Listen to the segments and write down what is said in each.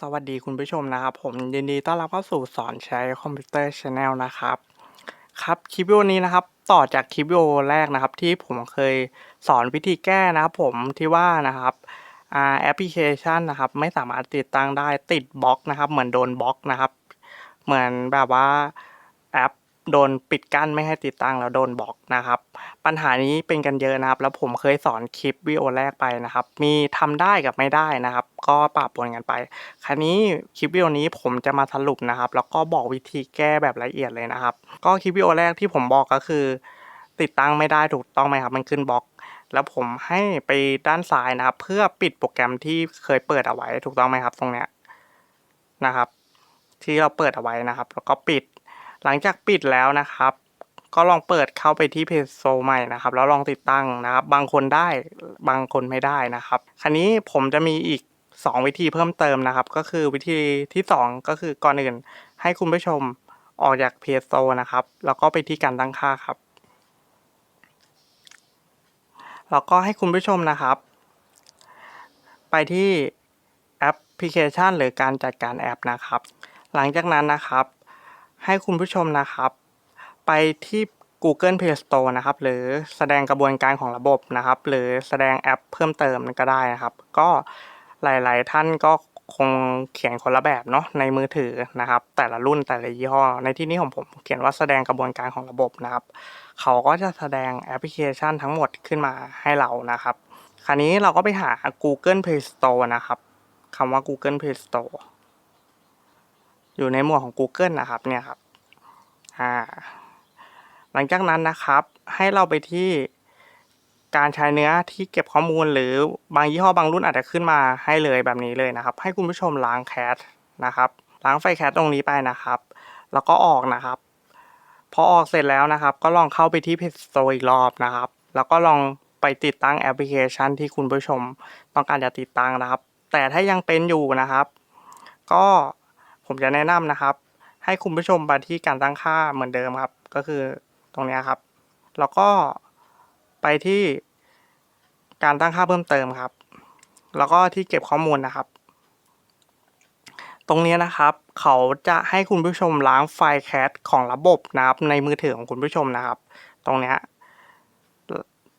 สวัสดีคุณผู้ชมนะครับ ผมยินดีต้อนรับเข้าสู่สอนใช้คอมพิวเตอร์ชาแนลนะครับ ครับคลิปวิดีโอนี้นะครับ ต่อจากคลิปวิดีโอแรกนะครับ ที่ผมเคยสอนวิธีแก้นะครับ ผมที่ว่านะครับแอปพลิเคชันนะครับ ไม่สามารถติดตั้งได้ติดบล็อกนะครับ เหมือนโดนบล็อกนะครับ เหมือนแบบว่าแอป โดนปิดกั้นไม่ให้ติดตั้งแล้วโดนบล็อกนะครับ ปัญหานี้เป็นกันเยอะนะครับ แล้วผมเคยสอนคลิปวิดีโอแรกไปนะครับ มีทำได้กับไม่ได้นะครับ ก็ปรับปนกันไป คราวนี้คลิปวิดีโอนี้ผมจะมาสรุปนะครับ แล้วก็บอกวิธีแก้แบบละเอียดเลยนะครับ ก็คลิปวิดีโอแรกที่ผมบอกก็คือ ติดตั้งไม่ได้ถูกต้องไหมครับ มันขึ้นบล็อก แล้วผมให้ไปด้านซ้ายนะครับ เพื่อปิดโปรแกรมที่เคยเปิดเอาไว้ถูกต้องไหมครับ ตรงเนี้ยนะครับ ที่เราเปิดเอาไว้นะครับ แล้วก็ปิด หลังจากปิดแล้วนะครับ ก็ลองเปิดเข้าไปที่เพจโซใหม่นะครับ แล้วลองติดตั้งนะครับ บางคนได้บางคนไม่ได้นะครับ คราวนี้ผมจะมีอีก 2 วิธีเพิ่มเติมนะครับ ก็คือวิธีที่ 2 ก็คือก่อนอื่น ให้คุณผู้ชมออกจากเพจโซนะครับ แล้วก็ไปที่การตั้งค่าครับ แล้วก็ให้คุณผู้ชมนะครับ ไปที่แอปพลิเคชัน หรือการจัดการแอปนะครับ หลังจากนั้นนะครับ ให้คุณผู้ชมนะครับ ไปที่ Google Play Store นะครับ หรือแสดงกระบวนการของระบบนะครับ หรือแสดงแอปเพิ่มเติมก็ได้นะครับ ก็หลายๆ ท่านก็คงเขียนคนละแบบเนาะในมือถือนะครับ แต่ละรุ่นแต่ละยี่ห้อ ในที่นี้ของผมเขียนว่าแสดงกระบวนการของระบบนะครับ เขาก็จะแสดงแอปพลิเคชันทั้งหมดขึ้นมาให้เรานะครับ คราวนี้เราก็ไปหา Google Play Store นะครับคำว่า Google Play Store อยู่ในหมวดของ Google นะครับเนี่ยครับอ่าหลังจากนั้นนะครับ ให้เราไปที่การใช้เนื้อที่เก็บข้อมูลหรือบางยี่ห้อบางรุ่นอาจจะขึ้นมาให้เลยแบบนี้เลยนะครับ ให้คุณผู้ชมล้างแคชนะครับ ล้างไฟแคชตรงนี้ไปนะครับ แล้วก็ออกนะครับ พอออกเสร็จแล้วนะครับ ก็ลองเข้าไปที่เพจ Store อีกรอบนะครับ แล้วก็ลองไปติดตั้งแอปพลิเคชันที่คุณผู้ชมต้องการจะติดตั้งนะครับ แต่ถ้ายังเป็นอยู่นะครับ ก็ ผมจะแนะนำนะครับ ให้คุณผู้ชมไปที่การตั้งค่าเหมือนเดิมครับ ก็คือตรงนี้ครับ แล้วก็ไปที่การตั้งค่าเพิ่มเติมครับ แล้วก็ที่เก็บข้อมูลนะครับ ตรงนี้นะครับ เขาจะให้คุณผู้ชมล้างไฟล์แคชของระบบนะครับในมือถือของคุณผู้ชมนะครับ ตรงนี้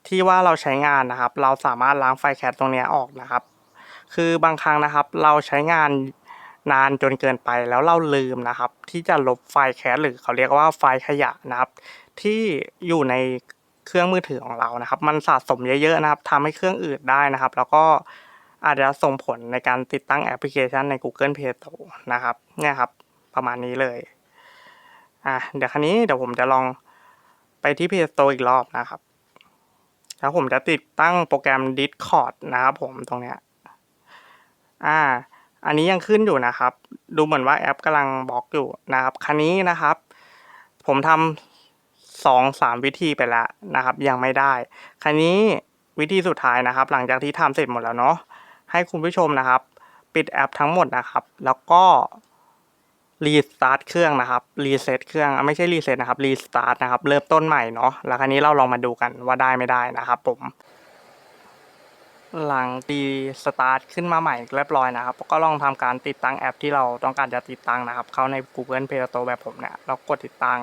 ที่ว่าเราใช้งานนะครับ เราสามารถล้างไฟล์แคชตรงนี้ออกนะครับ คือบางครั้งนะครับ เราใช้งาน นานจนเกินไปแล้วเราลืมนะครับ ที่จะลบไฟล์แคชหรือเขาเรียกว่าไฟล์ขยะนะครับ ที่อยู่ในเครื่องมือถือของเรานะครับ มันสะสมเยอะๆนะครับทำให้เครื่องอืดได้นะครับ แล้วก็อาจจะส่งผลในการติดตั้งแอปพลิเคชันใน Google Play Store นะครับเนี่ยครับ ประมาณนี้เลยอะเดี๋ยวครั้นี้เดี๋ยวผมจะลองไปที่ Play Store อีกรอบนะครับ แล้วผมจะติดตั้งโปรแกรม Discord นะครับผมตรงเนี้ยอ่า อันนี้ยังขึ้นอยู่นะครับ ดูเหมือนว่าแอปกำลังบล็อกอยู่นะครับคันนี้นะครับ ผมทำสองสามวิธีไปแล้วนะครับ ยังไม่ได้คันนี้วิธีสุดท้ายนะครับ หลังจากที่ทำเสร็จหมดแล้วเนาะให้คุณผู้ชมนะครับ ปิดแอปทั้งหมดนะครับ แล้วก็รีสตาร์ทเครื่องนะครับรีเซ็ตเครื่องไม่ใช่รีเซ็ตนะครับรีสตาร์ทนะครับเริ่มต้นใหม่เนาะแล้วคันนี้เราลองมาดูกันว่าได้ไม่ได้นะครับผม หลังตีสตาร์ทขึ้นมาใหม่เรียบร้อยนะครับ ก็ลองทำการติดตั้งแอปที่เราต้องการจะติดตั้งนะครับ เข้าใน Google Play Store แบบผมเนี่ยเรากดติดตั้ง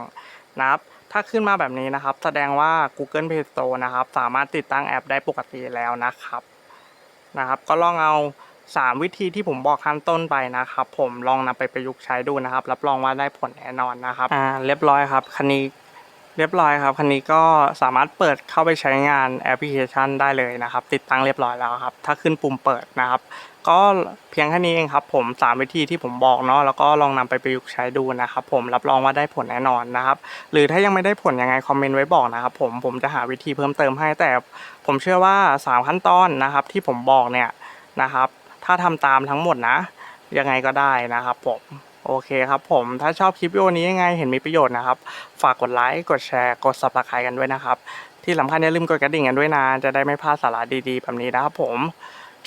นะครับ ถ้าขึ้นมาแบบนี้นะครับ แสดงว่า Google Play Store นะครับ สามารถติดตั้งแอปได้ปกติแล้วนะครับนะครับ ก็ลองเอา 3 วิธีที่ผมบอกขั้นต้นไปนะครับ ผมลองนำไปประยุกต์ใช้ดูนะครับ รับรองว่าได้ผลแน่นอนนะครับอ่าเรียบร้อยครับคันนี้ เรียบร้อยครับ คันนี้ก็สามารถเปิดเข้าไปใช้งานแอปพลิเคชันได้เลยนะครับ ติดตั้งเรียบร้อยแล้วครับ ถ้าขึ้นปุ่มเปิดนะครับ ก็เพียงแค่นี้เองครับ ผมสามวิธีที่ผมบอกเนาะแล้วก็ลองนำไปประยุกต์ใช้ดูนะครับ ผมรับรองว่าได้ผลแน่นอนนะครับ หรือถ้ายังไม่ได้ผลยังไงคอมเมนต์ไว้บอกนะครับ ผมผมจะหาวิธีเพิ่มเติมให้แต่ ผมเชื่อว่าสามขั้นตอนนะครับ ที่ผมบอกเนี่ยนะครับ ถ้าทำตามทั้งหมดนะยังไงก็ได้นะครับ ผม โอเคครับผมถ้าชอบคลิปวิดีโอนี้ยังไงเห็นมีประโยชน์นะครับ ฝากกดไลค์กดแชร์กด subscribe กันด้วยนะครับ ที่สำคัญอย่าลืมกดกระดิ่งกันด้วยนะ จะได้ไม่พลาดสาระดีๆ แบบนี้นะครับผม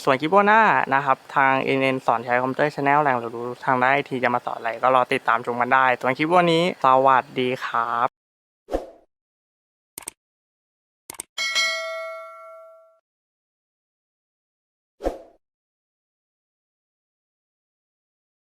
ส่วนคลิปวหน้านะครับทาง NN สอนใช้คอมพิวเตอร์ชาแนลแหล่งเรียนรู้ทางได้านไอทีจะมาสอนอะไรก็รอติดตามชมกันได้ ส่วนคลิปวันนี้ สวัสดีครับ